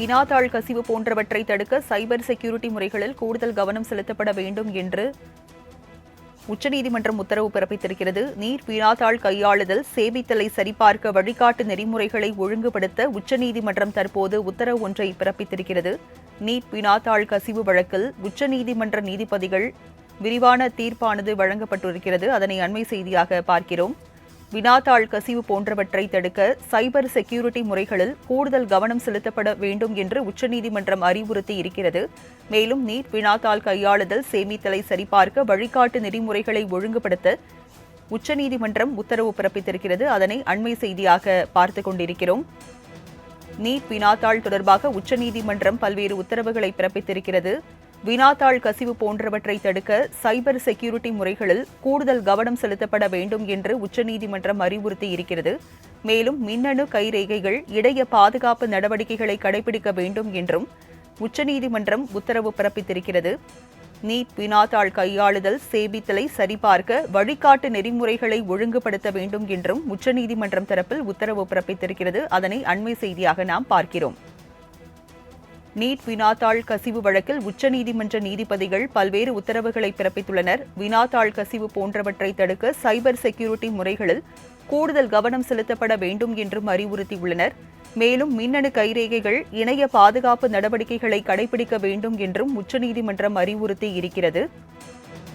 வினாத்தாள் கசிவு போன்றவற்றை தடுக்க சைபர் செக்யூரிட்டி முறைகளில் கூடுதல் கவனம் செலுத்தப்பட வேண்டும் என்று உச்சநீதிமன்றம் உத்தரவு பிறப்பித்திருக்கிறது. நீர் வினாத்தாள் கையாளுதல் சேமித்தலை சரிபார்க்க வழிகாட்டு நெறிமுறைகளை ஒழுங்குபடுத்த உச்சநீதிமன்றம் தற்போது உத்தரவு ஒன்றை பிறப்பித்திருக்கிறது. நீட் வினாத்தாள் கசிவு வழக்கில் உச்சநீதிமன்ற நீதிபதிகள் விரிவான தீர்ப்பானது வழங்கப்பட்டிருக்கிறது. அதனை அண்மை செய்தியாக பார்க்கிறோம். வினாத்தாள் கசிவு போன்றவற்றை தடுக்க சைபர் செக்யூரிட்டி முறைகளில் கூடுதல் கவனம் செலுத்தப்பட வேண்டும் என்று உச்சநீதிமன்றம் அறிவுறுத்தி இருக்கிறது. மேலும் நீட் வினாத்தாள் கையாளுதல் சேமித்தலை சரிபார்க்க வழிகாட்டு நெறிமுறைகளை ஒழுங்குபடுத்த உச்சநீதிமன்றம் உத்தரவு பிறப்பித்திருக்கிறது. அதனை அண்மை செய்தியாக பார்த்துக் கொண்டிருக்கிறோம். நீட் வினாத்தாள் தொடர்பாக உச்சநீதிமன்றம் பல்வேறு உத்தரவுகளை பிறப்பித்திருக்கிறது. வினாத்தாள் கசிவு போன்றவற்றை தடுக்க சைபர் செக்யூரிட்டி முறைகளில் கூடுதல் கவனம் செலுத்தப்பட வேண்டும் என்று உச்சநீதிமன்றம் அறிவுறுத்தி இருக்கிறது. மேலும் மின்னணு கைரேகைகள் இடைய பாதுகாப்பு நடவடிக்கைகளை கடைபிடிக்க வேண்டும் என்றும் உச்சநீதிமன்றம் உத்தரவு பிறப்பித்திருக்கிறது. நீட் வினாத்தாள் கையாளுதல் சேபித்தலை சரிபார்க்க வழிகாட்டு நெறிமுறைகளை ஒழுங்குபடுத்த வேண்டும் என்றும் உச்சநீதிமன்றம் தரப்பில் உத்தரவு பிறப்பித்திருக்கிறது. அதனை அண்மை செய்தியாக நாம் பார்க்கிறோம். நீட் வினாத்தாள் கசிவு வழக்கில் உச்சநீதிமன்ற நீதிபதிகள் பல்வேறு உத்தரவுகளை பிறப்பித்துள்ளனர். வினாத்தாள் கசிவு போன்றவற்றை தடுக்க சைபர் செக்யூரிட்டி முறைகளில் கூடுதல் கவனம் செலுத்தப்பட வேண்டும் என்றும் அறிவுறுத்தியுள்ளனர். மேலும் மின்னணு கைரேகைகள் இணைய பாதுகாப்பு நடவடிக்கைகளை கடைபிடிக்க வேண்டும் என்றும் உச்சநீதிமன்றம் அறிவுறுத்தி இருக்கிறது